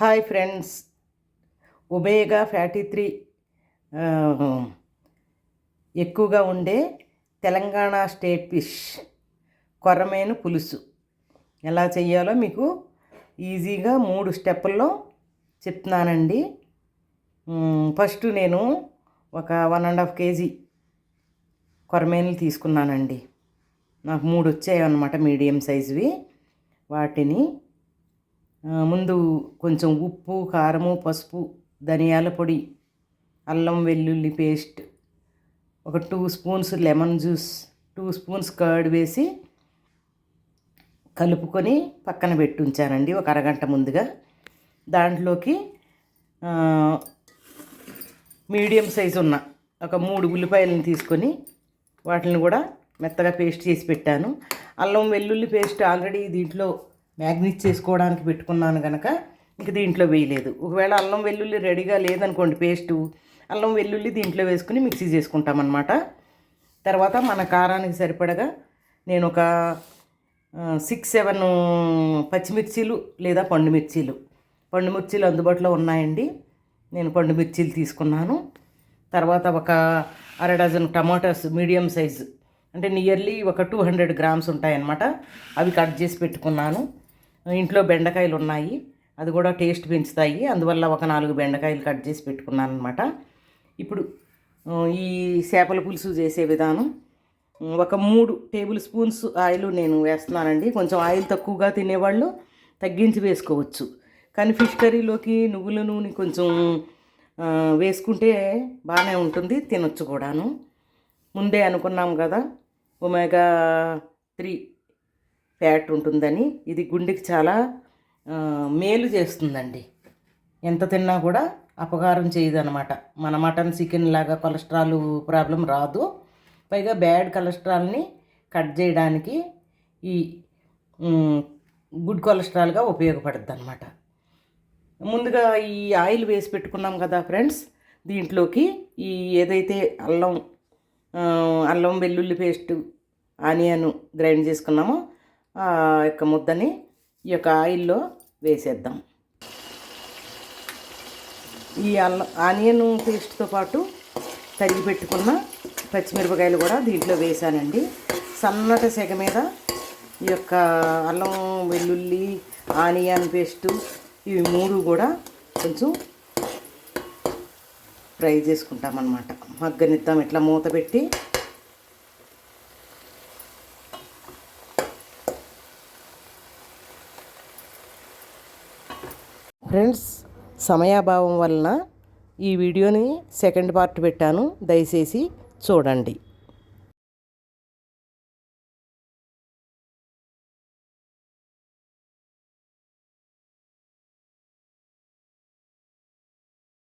Hi friends. Omega fatty three ఎక్కువగా ఉండే Telangana state fish కొరమేను పులుసు. ఎలా చేయాలో మీకు ఈజీగా మూడు స్టెప్పుల్లో చెప్తున్నానండి. ఫస్ట్ నేను ఒక వన్ అండ్ హాఫ్ కేజీ కొరమేనులు తీసుకున్నానండి. నాకు మూడు వచ్చాయన్నమాట మీడియం సైజువి. వాటిని ముందు కొంచెం ఉప్పు కారము పసుపు ధనియాల పొడి అల్లం వెల్లుల్లి పేస్ట్ ఒక two spoons lemon juice two spoons curd వేసి కలుపుకొని పక్కన పెట్టి ఉంచానండి ఒక అరగంట ముందుగా. దాంట్లోకి మీడియం సైజు ఉన్న ఒక మూడు ఉల్లిపాయలను తీసుకొని వాటిని కూడా మెత్తగా పేస్ట్ చేసి పెట్టాను. అల్లం వెల్లుల్లి పేస్ట్ ఆల్రెడీ దీంట్లో మ్యాగ్నెట్ చేసుకోవడానికి పెట్టుకున్నాను కనుక ఇంక దీంట్లో వేయలేదు. ఒకవేళ అల్లం వెల్లుల్లి రెడీగా లేదనుకోండి పేస్టు అల్లం వెల్లుల్లి దీంట్లో వేసుకుని మిక్సీ చేసుకుంటామన్నమాట. తర్వాత మన కారానికి సరిపడగా నేను ఒక సిక్స్ సెవెన్ పచ్చిమిర్చీలు లేదా పండు మిర్చీలు పండు మిర్చీలు అందుబాటులో ఉన్నాయండి. నేను పండు మిర్చీలు తీసుకున్నాను. తర్వాత ఒక అర డజన్ టమాటాస్ మీడియం సైజు అంటే నియర్లీ ఒక టూ హండ్రెడ్ గ్రామ్స్ ఉంటాయన్నమాట. అవి కట్ చేసి పెట్టుకున్నాను. ఇంట్లో బెండకాయలు ఉన్నాయి. అది కూడా టేస్ట్ పెంచుతాయి. అందువల్ల ఒక నాలుగు బెండకాయలు కట్ చేసి పెట్టుకున్నాను అనమాట ఇప్పుడు ఈ చేపల పులుసు చేసే విధానం. ఒక మూడు టేబుల్ స్పూన్స్ ఆయిల్ నేను వేస్తున్నానండి. కొంచెం ఆయిల్ తక్కువగా తినేవాళ్ళు తగ్గించి వేసుకోవచ్చు. కానీ ఫిష్ కర్రీలోకి నువ్వుల నూనె కొంచెం వేసుకుంటే బాగానే ఉంటుంది. తినొచ్చు కూడాను. ముందే అనుకున్నాం కదా ఒమేగా త్రీ ఫ్యాట్ ఉంటుందని ఇది గుండెకి చాలా మేలు చేస్తుందండి. ఎంత తిన్నా కూడా అపకారం చేయదు అనమాట మన మటన్ చికెన్ లాగా కొలెస్ట్రాల్ ప్రాబ్లం రాదు. పైగా బ్యాడ్ కొలెస్ట్రాల్ని కట్ చేయడానికి ఈ గుడ్ కొలెస్ట్రాల్గా ఉపయోగపడుద్ది అనమాట ముందుగా ఈ ఆయిల్ వేసి పెట్టుకున్నాం కదా ఫ్రెండ్స్ దీంట్లోకి ఈ ఏదైతే అల్లం అల్లం వెల్లుల్లి పేస్ట్ ఆనియన్ గ్రైండ్ చేసుకున్నామో యొక్క ముద్దని ఈ యొక్క ఆయిల్లో వేసేద్దాం. ఈ అల్లం ఆనియన్ పేస్ట్తో పాటు తరిగి పెట్టుకున్న పచ్చిమిరపకాయలు కూడా దీంట్లో వేసానండి సన్నటి సెగ మీద ఈ యొక్క అల్లం వెల్లుల్లి ఆనియన్ పేస్టు ఇవి మూడు కూడా కొంచెం ఫ్రై చేసుకుంటామన్నమాట. మగ్గనిద్దాం ఇట్లా మూత పెట్టి ఫ్రెండ్స్ సమయాభావం వలన ఈ వీడియోని సెకండ్ పార్ట్ పెట్టాను. దయచేసి చూడండి.